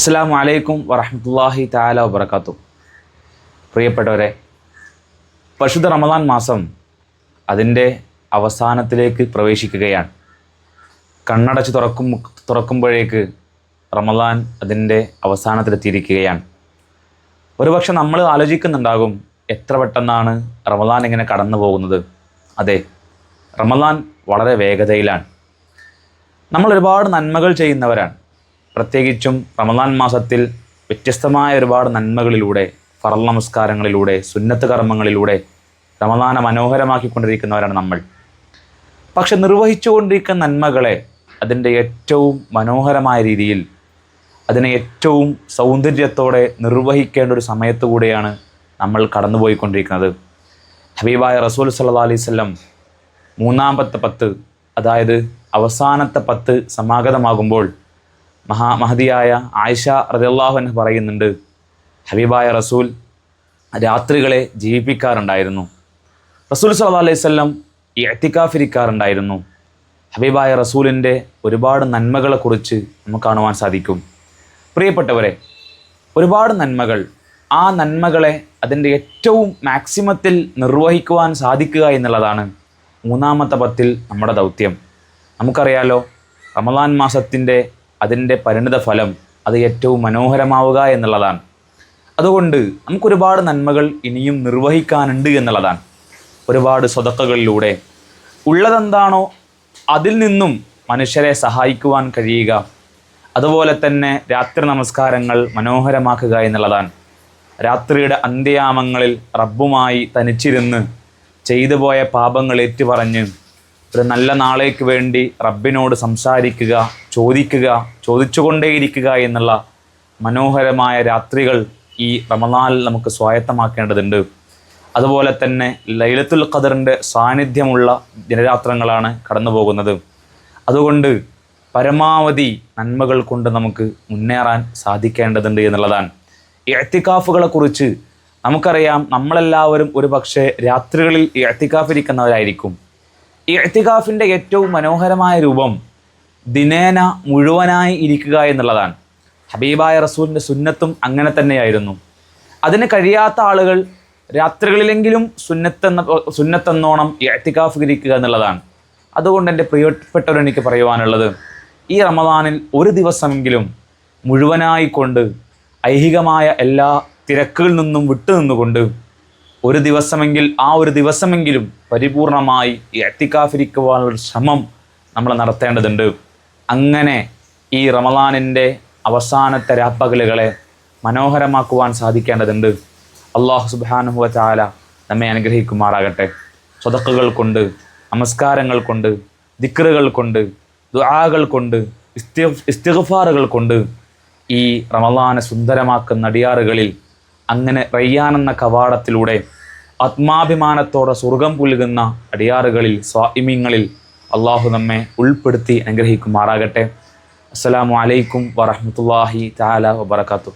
അസ്സാം വലൈക്കും വറഹമത്തല്ലാഹി താല വബർക്കാത്തു പ്രിയപ്പെട്ടവരെ പരിശുദ്ധ റമദാൻ മാസം അതിന്റെ അവസാനത്തിലേക്ക് പ്രവേശിക്കുകയാണ്. കണ്ണടച്ച് തുറക്കും തുറക്കുമ്പോഴേക്ക് റമദാൻ അതിന്റെ അവസാനത്തിലെത്തിയിരിക്കുകയാണ്. ഒരുപക്ഷെ നമ്മൾ ആലോചിക്കുന്നുണ്ടാകും എത്ര പെട്ടെന്നാണ് റമദാൻ ഇങ്ങനെ കടന്നു പോകുന്നത്? അതെ റമദാൻ വളരെ വേഗതയിലാണ്. നമ്മൾ ഒരുപാട് നന്മകൾ ചെയ്യുന്നവരാണ്. പ്രത്യേകിച്ചും റമദാൻ മാസത്തിൽ വ്യത്യസ്തമായ ഒരുപാട് നന്മകളിലൂടെ ഫറൽ നമസ്കാരങ്ങളിലൂടെ സുന്നത്ത് കർമ്മങ്ങളിലൂടെ റമദാനെ മനോഹരമാക്കിക്കൊണ്ടിരിക്കുന്നവരാണ് നമ്മൾ. പക്ഷെ നിർവഹിച്ചുകൊണ്ടിരിക്കുന്ന നന്മകളെ അതിന്റെ ഏറ്റവും മനോഹരമായ രീതിയിൽ അതിനെ ഏറ്റവും സൗന്ദര്യത്തോടെ നിർവഹിക്കേണ്ട ഒരു സമയത്തു കൂടെയാണ് നമ്മൾ കടന്നുപോയിക്കൊണ്ടിരിക്കുന്നത്. ഹബീബായ റസൂൽ സല്ലാ അലൈഹി സ്വല്ലം മൂന്നാമത്തെ പത്ത് അതായത് അവസാനത്തെ പത്ത് സമാഗതമാകുമ്പോൾ മഹാ മഹതിയായ ആയിഷ റദിയല്ലാഹു എന്ന് പറയുന്നുണ്ട് ഹബീബായ റസൂൽ രാത്രികളെ ജീവിപ്പിക്കാറുണ്ടായിരുന്നു. റസൂൽ സല്ലാ അലൈഹി സ്വല്ലം എത്തിക്കാഫിരിക്കാറുണ്ടായിരുന്നു. ഹബീബായ റസൂലിന്റെ ഒരുപാട് നന്മകളെക്കുറിച്ച് നമുക്ക് കാണുവാൻ സാധിക്കും. പ്രിയപ്പെട്ടവരെ ഒരുപാട് നന്മകൾ ആ നന്മകളെ അതിന്റെ ഏറ്റവും മാക്സിമത്തിൽ നിർവഹിക്കുവാൻ സാധിക്കുക എന്നുള്ളതാണ് മൂന്നാമത്തെ പത്തിൽ നമ്മുടെ ദൗത്യം. നമുക്കറിയാലോ റമദാൻ മാസത്തിന്റെ അതിന്റെ പരിണിത ഫലം അത് ഏറ്റവും മനോഹരമാവുക എന്നുള്ളതാണ്. അതുകൊണ്ട് നമുക്കൊരുപാട് നന്മകൾ ഇനിയും നിർവഹിക്കാനുണ്ട് എന്നുള്ളതാണ്. ഒരുപാട് സ്വതക്കകളിലൂടെ. ഉള്ളതെന്താണോ അതിൽ നിന്നും മനുഷ്യരെ സഹായിക്കുവാൻ കഴിയുക. അതുപോലെ തന്നെ രാത്രി നമസ്കാരങ്ങൾ മനോഹരമാക്കുക എന്നുള്ളതാണ്. രാത്രിയുടെ അന്ത്യയാമങ്ങളിൽ റബ്ബുമായി തനിച്ചിരുന്ന് ചെയ്തു പോയ പാപങ്ങൾ ഏറ്റുപറഞ്ഞ് ഒരു നല്ല നാളേക്ക് വേണ്ടി റബ്ബിനോട് സംസാരിക്കുക ചോദിക്കുക ചോദിച്ചുകൊണ്ടേയിരിക്കുക എന്നുള്ള മനോഹരമായ രാത്രികൾ ഈ റമദാനിൽ നമുക്ക് സ്വായത്തമാക്കേണ്ടതുണ്ട്. അതുപോലെ തന്നെ ലൈലത്തുൽ ഖദറിന്റെ സാന്നിധ്യമുള്ള ദിനരാത്രങ്ങളാണ് കടന്നു പോകുന്നത് അതുകൊണ്ട് പരമാവധി നന്മകൾ കൊണ്ട് നമുക്ക് മുന്നേറാൻ സാധിക്കേണ്ടതുണ്ട് എന്നുള്ളതാണ്. ഈ എത്തിക്കാഫുകളെ കുറിച്ച് നമുക്കറിയാം നമ്മളെല്ലാവരും ഒരു പക്ഷേ രാത്രികളിൽ ഈ എത്തിക്കാഫിന്റെ ഏറ്റവും മനോഹരമായ രൂപം ദിനേന മുഴുവനായി ഇരിക്കുക എന്നുള്ളതാണ്. ഹബീബായ റസൂലിന്റെ സുന്നത്തും അങ്ങനെ തന്നെയായിരുന്നു. അതിന് കഴിയാത്ത ആളുകൾ രാത്രികളിലെങ്കിലും സുന്നത്തെന്ന സുന്നത്തെന്നോണം എഹ്തികാഫ് ഇരിക്കുക എന്നുള്ളതാണ്. അതുകൊണ്ട് എന്റെ പ്രിയപ്പെട്ടവരെനിക്ക് പറയുവാനുള്ളത് ഈ റമദാനിൽ ഒരു ദിവസമെങ്കിലും മുഴുവനായിക്കൊണ്ട് ഐഹികമായ എല്ലാ തിരക്കുകളിൽ നിന്നും വിട്ടുനിന്നുകൊണ്ട് ഒരു ദിവസമെങ്കിൽ ആ ഒരു ദിവസമെങ്കിലും പരിപൂർണമായി എത്തിക്കാഫിരിക്കുവാനുള്ള ശ്രമം നമ്മൾ നടത്തേണ്ടതുണ്ട്. അങ്ങനെ ഈ റമദാനിന്റെ അവസാനത്തെ രാപ്പകലുകളെ മനോഹരമാക്കുവാൻ സാധിക്കേണ്ടതുണ്ട്. അള്ളാഹു സുബാനുഹുവ ചാല നമ്മെ അനുഗ്രഹിക്കുമാറാകട്ടെ. സ്വതക്കുകൾ കൊണ്ട് നമസ്കാരങ്ങൾ കൊണ്ട് ദിക്റുകൾ കൊണ്ട് ദുആകൾ കൊണ്ട് ഇസ്തി ഇസ്തിഗ്ഫാറുകൾ കൊണ്ട് ഈ റമദാനെ സുന്ദരമാക്കുന്ന അടിയാറുകളിൽ അങ്ങനെ റയ്യാനെന്ന കവാടത്തിലൂടെ ആത്മാഭിമാനത്തോടെ സ്വർഗം പുലുകുന്ന അടിയാറുകളിൽ സ്വാഇമ്യങ്ങളിൽ അള്ളാഹു നമ്മെ ഉൾപ്പെടുത്തി അനുഗ്രഹിക്കുമാറാകട്ടെ. അസ്സലാമു അലൈക്കും വറഹമത്തല്ലാഹി താല വബർക്കാത്തു